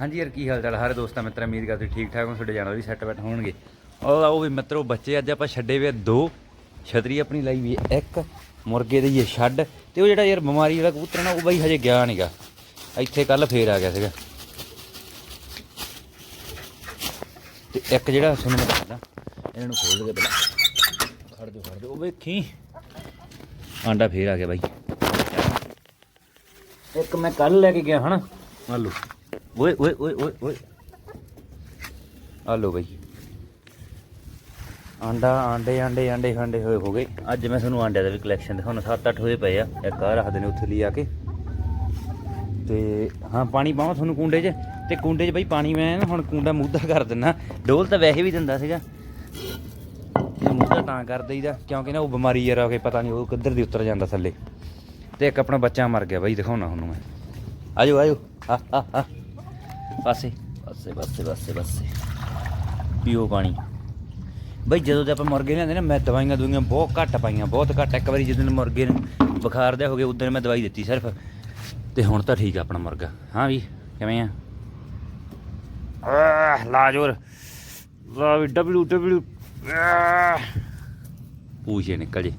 ਹਾਂਜੀ ਯਾਰ, ਕੀ ਹਾਲ ਚਾਲ ਸਾਰੇ ਦੋਸਤਾਂ ਮਿੱਤਰਾਂ, ਉਮੀਦ ਕਰਦੇ ਠੀਕ ਠਾਕ ਹੋ, ਤੁਹਾਡੇ ਜਾਨਵਰ ਵੀ ਸੈੱਟ ਬੈਠ ਹੋਣਗੇ। ਉਹ ਉਹ ਵੀ ਮਿੱਤਰੋ, ਬੱਚੇ ਅੱਜ ਆਪਾਂ ਛੱਡੇ ਵੇ ਦੋ। ਛਤਰੀ ਆਪਣੀ ਲਾਈ ਵੀ ਇੱਕ ਮੁਰਗੇ ਦੇ ਇਹ ਛੱਡ। ਤੇ ਉਹ ਜਿਹੜਾ ਯਾਰ ਬਿਮਾਰੀ ਵਾਲਾ ਕਬੂਤਰ ਨਾ, ਉਹ ਬਾਈ ਹਜੇ ਗਿਆ ਨਹੀਂਗਾ ਇੱਥੇ ਕੱਲ ਫੇਰ ਆ ਗਿਆ ਸੀਗਾ। ਤੇ ਇੱਕ ਜਿਹੜਾ ਤੁਹਾਨੂੰ ਮੈਂ ਦੱਸਦਾ, ਇਹਨਾਂ ਨੂੰ ਖੋਲ ਦੇ ਪਹਿਲਾਂ ਖੜ ਜਾ ਖੜ ਜਾ ਉਹ ਵੇਖੀ। ਆਂਡਾ ਫੇਰ ਆ ਗਿਆ ਬਾਈ। ਇੱਕ ਮੈਂ ਕੱਲ ਲੈ ਕੇ ਗਿਆ, ਹਨਾ? ਆ ਲਓ ਓਏ ਓਏ ਓਏ ਓਏ ਓਏ। ਆ ਲਓ ਬਾਈ। ਆਂਡਾ, ਆਂਡੇ ਆਂਡੇ ਆਂਡੇ ਆਂਡੇ ਹੋਏ ਹੋ ਗਏ। ਅੱਜ ਮੈਂ ਤੁਹਾਨੂੰ ਆਂਡਿਆਂ ਦਾ ਵੀ ਕਲੈਕਸ਼ਨ ਦਿਖਾਉਣਾ। 7-8 ਹੋਏ ਪਏ ਆ। ਇੱਕ ਆ ਰੱਖਦੇ ਨੇ ਉੱਥੇ ਲਈ ਆ ਕੇ। ਤੇ ਹਾਂ, ਪਾਣੀ ਪਾਵਾਂ ਤੁਹਾਨੂੰ ਕੁੰਡੇ 'ਚ? ਤੇ ਕੁੰਡੇ 'ਚ ਬਈ ਪਾਣੀ ਮੈਂ ਨਾ ਹੁਣ ਕੁੰਡਾ ਮੂਧਾ ਕਰ ਦਿੰਨਾ। ਡੋਲ ਤਾਂ ਵੈਸੇ ਵੀ ਦਿੰਦਾ ਸੀਗਾ। ਮੂਧਾ ਤਾਂ ਕਰ ਦਈਦਾ, ਕਿਉਂਕਿ ਨਾ ਉਹ ਬਿਮਾਰੀ ਯਾਰ ਆ ਕੇ ਪਤਾ ਨਹੀਂ ਉਹ ਕਿੱਧਰ ਦੀ ਉਤਰ ਜਾਂਦਾ ਥੱਲੇ। ਤੇ ਇੱਕ ਆਪਣਾ ਬੱਚਾ ਮਰ ਗਿਆ ਬਈ, ਦਿਖਾਉਣਾ ਤੁਹਾਨੂੰ ਮੈਂ। ਆਜੋ ਆਜੋ। ਆ ਆ ਆ ਪਾਸੇ। ਪਾਸੇ ਪਾਸੇ ਪਾਸੇ ਪਾਸੇ। ਪੀਓ ਪਾਣੀ। ਬਈ ਜਦੋਂ ਤੇ ਆਪਾਂ ਮੁਰਗੇ ਲਿਆਂਦੇ ਨਾ, ਮੈਂ ਦਵਾਈਆਂ ਦਵਾਈਆਂ ਬਹੁਤ ਘੱਟ ਪਾਈਆਂ, ਬਹੁਤ ਘੱਟ। ਇੱਕ ਵਾਰੀ ਜਦੋਂ ਮੁਰਗੇ ਨੂੰ ਬੁਖਾਰ ਜਿਹਾ ਹੋ ਗਏ ਉਦੋਂ ਮੈਂ ਦਵਾਈ ਦਿੱਤੀ ਸਿਰਫ। ਤੇ ਹੁਣ ਤਾਂ ਠੀਕ ਆ ਆਪਣਾ ਮੁਰਗਾ। ਹਾਂ ਵੀ, ਕਿਵੇਂ ਆ? ਲਾਜੋਰ ਲਾ ਵੀ ਡਬਲਯੂ ਡਬਲਯੂ ਪੂਛੇ ਨਿਕਲ ਜੇ।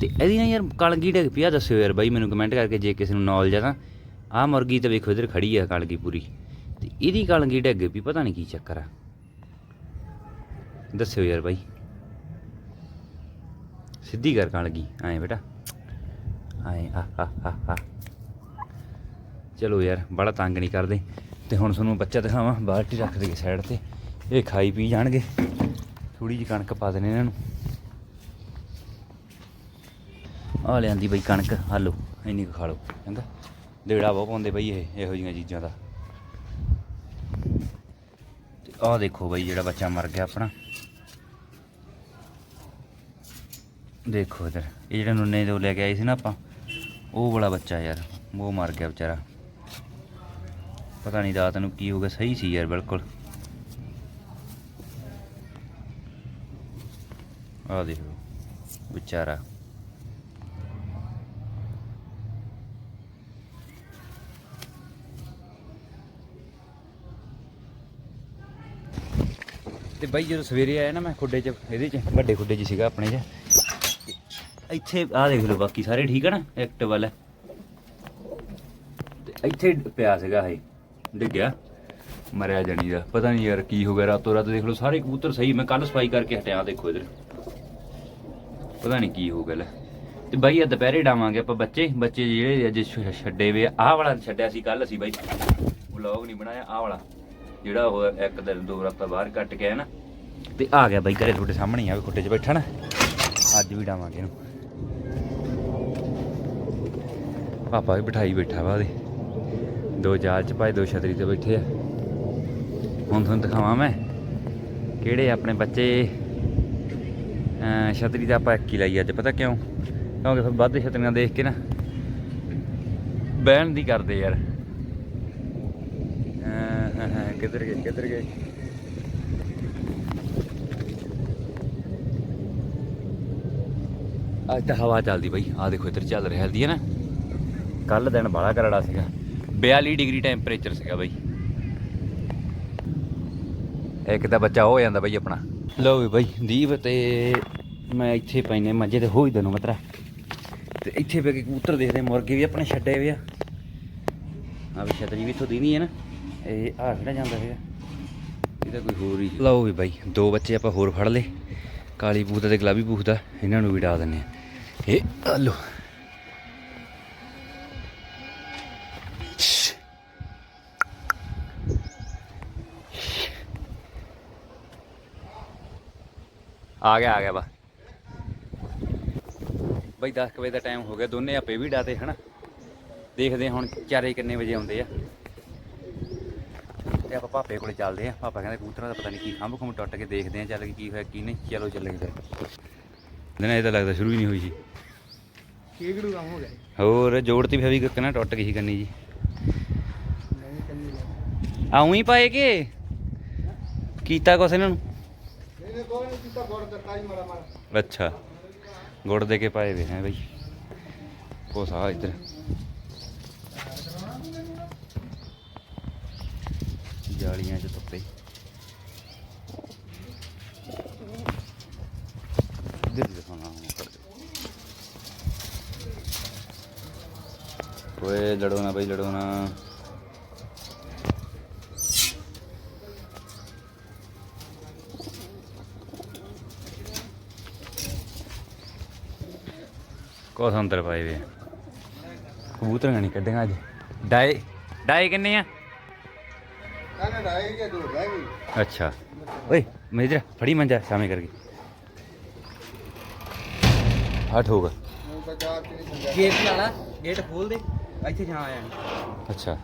ਤੇ ਇਹਦੀ ਨਾ ਯਾਰ ਕਲਗੀ ਡਿੱਗ ਪਿਆ ਦੱਸਿਓ ਯਾਰ ਬਾਈ ਮੈਨੂੰ ਕਮੈਂਟ ਕਰਕੇ, ਜੇ ਕਿਸੇ ਨੂੰ ਨੌਲੇਜ ਆ ਤਾਂ। ਆਹ ਮੁਰਗੀ ਤੇ ਵੇਖੋ ਇਧਰ ਖੜੀ ਆ ਕਲਗੀ ਪੂਰੀ। ਤੇ ਇਹਦੀ ਕਲਗੀ ਡਿੱਗ ਵੀ ਪਤਾ ਨਹੀਂ ਕੀ ਚੱਕਰ ਆ। ਦੱਸਿਓ ਯਾਰ ਬਾਈ। ਸਿੱਧੀ ਕਰ ਕਲਗੀ ਆਏ ਬੇਟਾ। ਆਏ ਆ ਆ ਆ ਚਲੋ ਯਾਰ, ਬੜਾ ਤੰਗ ਨਹੀਂ ਕਰਦੇ। ਤੇ ਹੁਣ ਤੁਹਾਨੂੰ ਬੱਚਾ ਦਿਖਾਵਾਂ, ਬਾਲਟੀ ਰੱਖ ਦੇ ਸਾਈਡ ਤੇ। ਇਹ ਖਾਈ ਪੀ ਜਾਣਗੇ। ਥੋੜੀ ਜਿਹੀ ਕਣਕ ਪਾ ਦੇਣੇ ਇਹਨਾਂ ਨੂੰ। ਆ ਲਿਆਂਦੀ ਬਈ ਕਣਕ ਆ ਹਾਲੋ ਇੰਨੀ ਕੁ ਖਾ ਲਓ, ਚੰਗਾ। ਦੇੜਾ ਬਹੁਤ ਪਾਉਂਦੇ ਬਈ ਇਹ, ਇਹੋ ਜਿਹੀਆਂ ਚੀਜ਼ਾਂ ਦਾ। ਤੇ ਆਹ ਦੇਖੋ ਬਈ ਜਿਹੜਾ ਬੱਚਾ ਮਰ ਗਿਆ ਆਪਣਾ। ਦੇਖੋ ਇਧਰ, ਇਹ ਜਿਹੜਾ ਨੁੰਨੇ ਤੋਂ ਲੈ ਕੇ ਆਏ ਸੀ ਨਾ ਆਪਾਂ, ਉਹ ਵਾਲਾ ਬੱਚਾ ਯਾਰ, ਉਹ ਮਰ ਗਿਆ ਵਿਚਾਰਾ। ਪਤਾ ਨਹੀਂ ਰਾਤ ਨੂੰ ਕੀ ਹੋ ਗਿਆ, ਸਹੀ ਸੀ ਯਾਰ, ਬਿਲਕੁਲ। ਆਹ ਦੇਖੋ, ਵਿਚਾਰਾ। ਤੇ ਬਾਈ ਜਦੋਂ ਸਵੇਰੇ ਆਇਆ ਨਾ ਮੈਂ ਖੁੱਡੇ 'ਚ, ਇਹਦੇ 'ਚ, ਵੱਡੇ ਖੁੱਡੇ 'ਚ ਸੀਗਾ ਆਪਣੇ 'ਚ। ਇੱਥੇ, ਆਹ ਦੇਖ ਲਓ ਬਾਕੀ ਸਾਰੇ ਠੀਕ ਆ ਨਾ ਐਕਟਿਵ ਵਾਲਾ। ਤੇ ਇੱਥੇ ਪਿਆ ਸੀਗਾ ਇਹ, ਡਿੱਗਿਆ, ਮਰਿਆ ਜਣੀ ਦਾ। ਪਤਾ ਨਹੀਂ ਯਾਰ ਕੀ ਹੋ ਗਿਆ, ਰਾਤੋਂ ਰਾਤ ਦੇਖ ਲਓ ਸਾਰੇ ਕਬੂਤਰ ਸਹੀ, ਮੈਂ ਕੱਲ ਸਫ਼ਾਈ ਕਰਕੇ ਹਟਿਆ, ਆਹ ਦੇਖੋ ਇਧਰ। ਪਤਾ ਨਹੀਂ ਕੀ ਹੋ ਗਿਆ ਲੈ। ਤੇ ਬਾਈ ਆ ਦੁਪਹਿਰੇ ਡਾਵਾਂਗੇ ਆਪਾਂ ਬੱਚੇ ਬੱਚੇ ਜਿਹੜੇ ਅੱਜ ਛੱਡੇ ਵੇ ਆਹ ਵਾਲਾ ਛੱਡਿਆ ਸੀ ਕੱਲ ਅਸੀਂ ਬਾਈ। ਵਲੌਗ ਨਹੀਂ ਬਣਾਇਆ, ਆਹ ਵਾਲਾ। ਜਿਹੜਾ ਉਹ ਇੱਕ ਦਿਨ ਦੋ ਰਾਤਾਂ ਬਾਹਰ ਕੱਟ ਕੇ ਆਇਆ ਨਾ, ਤੇ ਆ ਗਿਆ ਬਾਈ ਘਰੇ ਤੁਹਾਡੇ ਸਾਹਮਣੇ, ਆ ਵੀ ਖੁੱਟੇ 'ਚ ਬੈਠਾ ਨਾ। ਅੱਜ ਵੀ ਡਾਵਾਂਗੇ ਇਹਨੂੰ। ਪਾਪਾ ਵੀ ਬਿਠਾਈ ਬੈਠਾ ਵਾ ਉਹਦੇ। ਦੋ ਜਾਲ 'ਚ ਭਾਈ ਦੋ ਛਤਰੀ ਤੇ ਬੈਠੇ ਆ। ਹੁਣ ਤੁਹਾਨੂੰ ਦਿਖਾਵਾਂ ਮੈਂ ਕਿਹੜੇ ਆਪਣੇ ਬੱਚੇ ਛਤਰੀ ਤਾਂ ਆਪਾਂ ਇੱਕ ਹੀ ਲਾਈ ਅੱਜ, ਪਤਾ ਕਿਉਂ? ਕਿਉਂਕਿ ਫਿਰ ਵੱਧ ਛਤਰੀਆਂ ਦੇਖ ਕੇ ਨਾ ਬਹਿਣ ਦੀ ਕਰਦੇ ਯਾਰ। ਕਿੱਧਰ ਗਏ ਕਿੱਧਰ ਗਏ? ਅੱਜ ਤਾਂ ਹਵਾ ਚੱਲਦੀ ਬਈ ਆ ਦੇਖੋ ਇੱਧਰ ਚੱਲ ਰਿਹਾ ਹਲਦੀ ਹੈ ਨਾ? ਕੱਲ ਦਿਨ ਬਾਲਾ ਕਰੜਾ ਸੀਗਾ। 42 ਡਿਗਰੀ ਟੈਂਪਰੇਚਰ ਸੀਗਾ ਬਈ। ਇੱਕ ਤਾਂ ਬੱਚਾ ਹੋ ਜਾਂਦਾ ਬਈ ਆਪਣਾ। ਲਓ ਵੀ ਬਈ ਦੀਪ ਤੇ ਮੈਂ ਇੱਥੇ ਪੈਨੇ ਮੰਜੇ ਤੇ ਹੋ ਹੀ ਦਨੂੰ ਮਤਰਾ ਤੇ ਇੱਥੇ ਪੈ ਕੇ ਕਬੂਤਰ ਦੇਖਦੇ ਮੁਰਗੇ ਵੀ ਆਪਣੇ ਛੱਡੇ ਵੇ ਆ। ਆ ਵੀ ਛਤਰੀ ਵੀ ਇੱਥੋਂ ਦੀ ਨਹੀਂ ਹੈ ਨਾ। ਇਹ ਆ ਜਾਂਦਾ ਹੈਗਾ ਇਹਦਾ ਕੋਈ ਹੋਰ ਹੀ ਲਓ ਵੀ ਬਾਈ ਦੋ ਬੱਚੇ ਆਪਾਂ ਹੋਰ ਫੜ ਲਏ। ਕਾਲੀ ਪੂਤ ਤੇ ਗੁਲਾਬੀ ਪੂਤ ਦਾ ਇਹਨਾਂ ਨੂੰ ਵੀ ਡਾ ਦਿੰਨੇ ਆ। ਇਹ ਆ ਲਓ। ਆ ਗਿਆ ਆ ਗਿਆ ਬਾ। ਬਈ 10 ਕੁ ਵਜੇ ਦਾ ਟਾਈਮ ਹੋ ਗਿਆ ਦੋਨੇ ਆਪੇ ਵੀ ਡਾਤੇ ਹਨਾ। ਦੇਖਦੇ ਹਾਂ ਹੁਣ ਚਾਰੇ ਕਿੰਨੇ ਵਜੇ ਆਉਂਦੇ ਆ। ਤੇ ਆਪਾਂ ਪਾਪੇ ਕੋਲੇ ਚੱਲਦੇ ਆ ਪਾਪਾ ਕਹਿੰਦੇ ਕਬੂਤਰਾਂ ਦਾ ਪਤਾ ਨਹੀਂ ਕੀ ਖੰਭ ਖੰਭ ਟੁੱਟ ਕੇ ਦੇਖਦੇ ਆ ਚੱਲ ਕੇ ਕੀ ਹੋਇਆ ਕੀ ਨਹੀਂ। ਚਲੋ ਚੱਲਾਂਗੇ ਫਿਰ। ਦਿਨਾਂ ਇਹ ਤਾਂ ਲੱਗਦਾ ਸ਼ੁਰੂ ਹੀ ਨਹੀਂ ਹੋਈ ਸੀ। ਕੀਗੜੂ ਕੰਮ ਹੋ ਗਿਆ ਹੋਰ ਜੋੜਤੀ ਫਿਰ ਵੀ ਕਿੰਨਾ ਟੁੱਟ ਗਈ ਸੀ ਕੰਨੀ ਜੀ। ਨਹੀਂ ਆਉਂ ਹੀ ਪਾਏ ਕਿ? ਕੀਤਾ ਕੁਛ ਇਹਨਾਂ ਨੂੰ? ਇਹਨੇ ਕੋਈ ਨਹੀਂ ਕੀਤਾ ਗੋੜ ਤਰਕਾਰੀ ਮਾਰਾ ਮਾਰਾ ਅੱਛਾ। ਗੁੜ ਦੇ ਕੇ ਪਾਏ ਵੇ ਹੈ ਬਈ। ਕੋਸਾ ਇੱਧਰ। ਜਾਲੀਆਂ ਚ ਧੁੱਪੇ। ਇੱਧਰ ਹੀ ਦਿਖਾਉਣਾ ਹੁਣ ਕਰ ਦੇ ਓਏ, ਲੜੋ ਨਾ ਬਈ, ਲੜੋ ਨਾ। ਕੋਸ ਅੰਦਰ ਪਾਏ ਵੇ। ਕਬੂਤਰਾਂ ਨਹੀਂ ਕੱਢੀਆਂ ਅੱਜ। ਡਾਏ ਡਾਏ ਕਿੰਨੇ ਆ? ਕਹਿੰਦਾ ਰਹਿ ਗਿਆ ਦੋ ਰਹਿ ਗਈ ਅੱਛਾ। ਓਏ ਮੇਜਰ ਫੜੀ ਮੰਜਾ ਸਾਵੇਂ ਕਰਕੇ। ਹਟ ਹੋਗਾ ਹੁਣ ਤਾਂ ਚਾਰ ਚ ਨਹੀਂ ਸੰਗਿਆ ਗੇਟ ਲਾ ਲਾ ਗੇਟ ਖੋਲ ਦੇ ਇੱਥੇ ਜਾ ਆਇਆ। ਅੱਛਾ।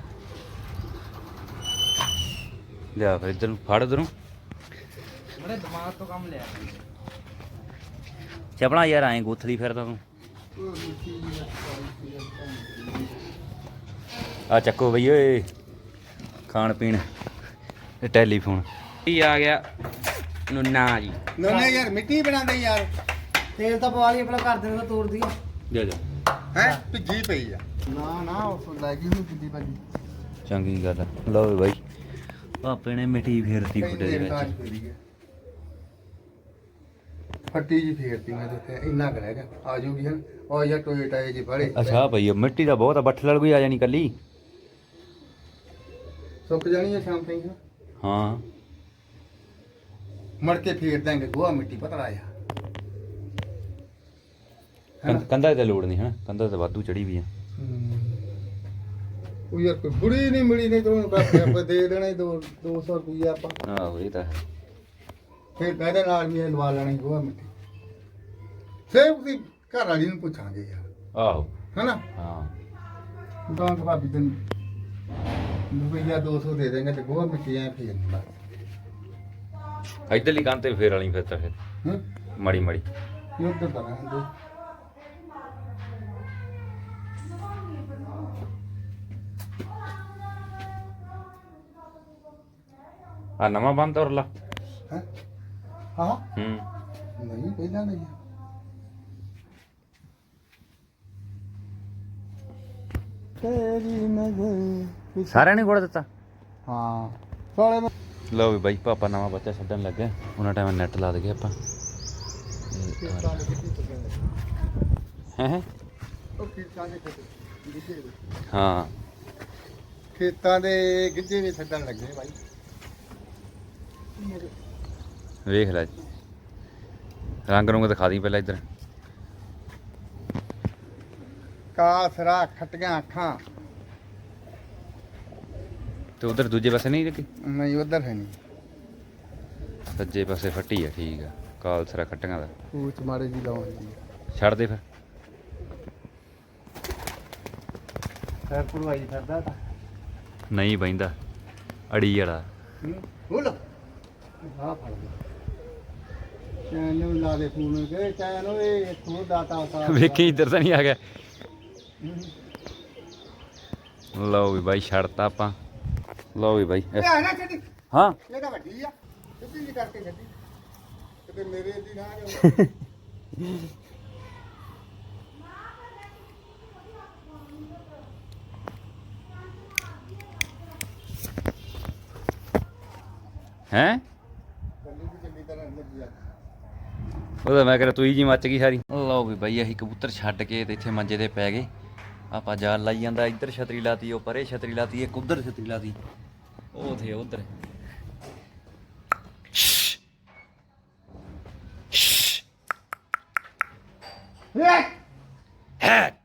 ਲਿਆ ਫਿਰ ਇੱਧਰ ਨੂੰ ਫੜ ਉਧਰੋਂ। ਬੜੇ ਦਿਮਾਗ ਤੋਂ ਕੰਮ ਲਿਆ। ਚਪਣਾ ਯਾਰ ਐਂ ਗੋਥਲੀ ਫਿਰਦਾ ਤੂੰ। ਆ ਚੱਕੋ ਬਈ ਓਏ। ਖਾਣ ਪੀਣ। ਤੇ ਟੈਲੀਫੋਨ। ਕੀ ਆ ਗਿਆ? ਨੁੰਨਾ ਜੀ। ਨੋਨੇ ਯਾਰ ਮਿੱਟੀ ਬਣਾਉਂਦੇ ਯਾਰ। ਤੇਲ ਤਾਂ ਪਵਾ ਲਈ ਆਪਣਾ ਘਰ ਦੇ ਨੂੰ ਤੋੜਦੀ ਜਾ ਜਾ ਹੈ? ਭਿੱਜੀ ਪਈ ਆ। ਨਾ ਨਾ ਉਸ ਲੈ ਗਈ ਹੁਣ ਕਿੱਦੀ ਭਾਜੀ ਚੰਗੀ ਗੱਲ ਆ। ਲਓ ਵੀ ਬਾਈ। ਪਾਪੇ ਨੇ ਮਿੱਟੀ ਫੇਰਤੀ ਫੁੱਟੇ ਦੇ ਵਿੱਚ। ਫੱਟੀ ਜੀ ਫੇਰਤੀ ਮੈਂ ਉੱਥੇ ਇੰਨਾ ਕੁ ਰਹਿ ਗਿਆ। ਆ ਜੂਗੀ ਹਨ ਉਹ ਯਾਰ ਟੋਇਟਾ ਜੀ ਬੜੇ ਅੱਛਾ ਭਈ ਮਿੱਟੀ ਦਾ ਬਹੁਤ ਆ ਬੱਠ ਲੜ ਕੋਈ ਆ ਜਾਣੀ ਕੱਲੀ। ਸੁੱਕ ਜਾਣੀ ਹੈ ਸ਼ਾਮ ਤਾਈਂ। ਹਾਂ ਮੜ ਕੇ ਫੇਰ ਦਾਂਗੇ ਗੋਹਾ ਮਿੱਟੀ ਪਤਲਾ ਆ ਕੰਧਾਂ ਤੇ ਲੋੜ ਨਹੀਂ ਹਨਾ? ਕੰਧਾਂ ਤੇ ਵਾਧੂ ਚੜੀ ਵੀ ਆ। ਉਹ ਯਾਰ ਕੋਈ ਬੁੜੀ ਨਹੀਂ ਮਿਲੀ ਨਹੀਂ ਤੂੰ ਬਾਪੇ ਆਪਾਂ ਦੇ ਦੇਣਾ 2 200 ਰੁਪਈਆ ਆਪਾਂ। ਆਹੋ ਇਹ ਤਾਂ ਹੈ। ਫਿਰ ਇਹਦੇ ਨਾਲ ਵੀ ਇਹ ਲਵਾ ਲੈਣੀ ਗੋਹਾ ਮਿੱਟੀ। ਫਿਰ ਤੁਸੀਂ ਘਰ ਵਾਲੀ ਨੂੰ ਪੁੱਛਾਂਗੇ ਯਾਰ। ਆਹੋ। ਹਨਾ? ਹਾਂ। ਤਾਂ ਭਾਬੀ ਤੈਨੂੰ ਰੁਪਈਆ 200 ਦੇ ਦੇਂਗੇ ਤੇ ਗੋਹਾ ਮਿੱਟੀ ਐ ਫੇਰ ਦਿੰਦਾ ਇੱਧਰਲੀ ਕੰਧ ਤੇ ਫੇਰ ਵਾਲੀ ਫਿਰ ਤਾਂ ਫਿਰ। ਹਾਂ? ਮਾੜੀ ਮਾੜੀ। ਯੁੱਧ ਕਰਾਂਗੇ ਆ ਨਵਾਂ ਬੰਦ ਤੋਰ ਲਾ। ਹੈ? ਹਾਂ ਹੂੰ। ਨਹੀਂ ਪਹਿਲਾਂ ਨਹੀਂ ਤੇਰੀ ਨਜ਼ਰ ਸਾਰਿਆਂ ਨੇ ਗੋੜ ਦਿੱਤਾ। ਹਾਂ ਸਾਲੇ ਮੈਂ ਲਓ ਵੀ ਬਾਈ ਪਾਪਾ ਨਵਾਂ ਬੱਚਾ ਛੱਡਣ ਲੱਗਾ। ਉਹਨਾਂ ਟਾਈਮ ਨੈਟ ਲਾ ਦਗੇ ਆਪਾਂ। ਹੈ? ਹੈ। ਉਹ ਖੇਤਾਂ ਦੇ ਗਿੱਜੇ ਦੇ। ਹਾਂ ਖੇਤਾਂ ਦੇ ਗਿੱਜੇ ਵੀ ਛੱਡਣ ਲੱਗੇ ਬਾਈ। ਵੇਖ ਲੈ। ਰੰਗ ਰੁੰਗ ਦਿਖਾ ਦੀ ਪਹਿਲਾਂ ਇੱਧਰ। ਕਾਸਰਾ ਖਟੀਆਂ ਅੱਖਾਂ। ਤੇ ਉਧਰ ਦੂਜੇ ਪਾਸੇ ਨਹੀਂ ਲੱਗੀ? ਨਹੀਂ ਉਧਰ ਹੈ ਨਹੀਂ। ਸੱਜੇ ਪਾਸੇ ਫੱਟੀ ਆ ਠੀਕ ਆ। ਕਾਲਸਰਾ ਖੱਟੀਆਂ ਦਾ। ਪੂਛ ਮਾਰੇ ਜੀ ਲਾਉਣ ਦੀ। ਛੱਡ ਦੇ ਫਿਰ। ਫਿਰ ਪੁਰਵਾਈ ਕਰਦਾ ਤਾਂ। ਨਹੀਂ ਬੈਂਦਾ ਅੜੀ ਵਾਲਾ। ਬੋਲ। ਆ ਫੜ ਚੈਨ ਨੂੰ ਲਾ ਦੇ ਫੋਨ ਕੇ ਚੈਨ ਓਏ ਤੂੰ ਦਾਤਾ ਉਤਾ ਵੇਖੀ ਇੱਧਰ ਤਾਂ ਨਹੀਂ ਆ ਗਿਆ। ਲਓ ਵੀ ਬਾਈ ਛੱਡਤਾ ਆਪਾਂ। ਲਓ ਵੀ ਬਾਈ ਇਹ ਆ ਨਾ ਛੱਡੀ ਹਾਂ। ਇਹ ਤਾਂ ਵੱਡੀ ਆ ਸਿੱਧੀ ਜੀ ਕਰਕੇ ਛੱਡੀ ਕਿਤੇ ਮੇਰੇ ਦੀ ਨਾ ਹੈ? ਕੱਲੀ ਵੀ ਚੰਗੀ ਤਰ੍ਹਾਂ ਲੱਗੀ ਆ ਉਹਦਾ ਮੈਂ ਕਿਹਾ ਤੂੰ ਹੀ ਜੀ ਮੱਚ ਗਈ ਸਾਰੀ। ਲਓ ਵੀ ਬਾਈ ਅਸੀਂ ਕਬੂਤਰ ਛੱਡ ਕੇ ਤੇ ਇੱਥੇ ਮੰਜੇ ਤੇ ਪੈ ਗਏ। ਆਪਾਂ ਜਾਲ ਲਾਈ ਜਾਂਦਾ ਇੱਧਰ ਛਤਰੀ ਲਾਤੀ ਉਹ ਪਰੇ ਛਤਰੀ ਲਾਤੀ ਇੱਕ ਉਧਰ ਛਤਰੀ ਲਾਤੀ। ਉਹ ਥੇ ਉਧਰ। ਹੈ?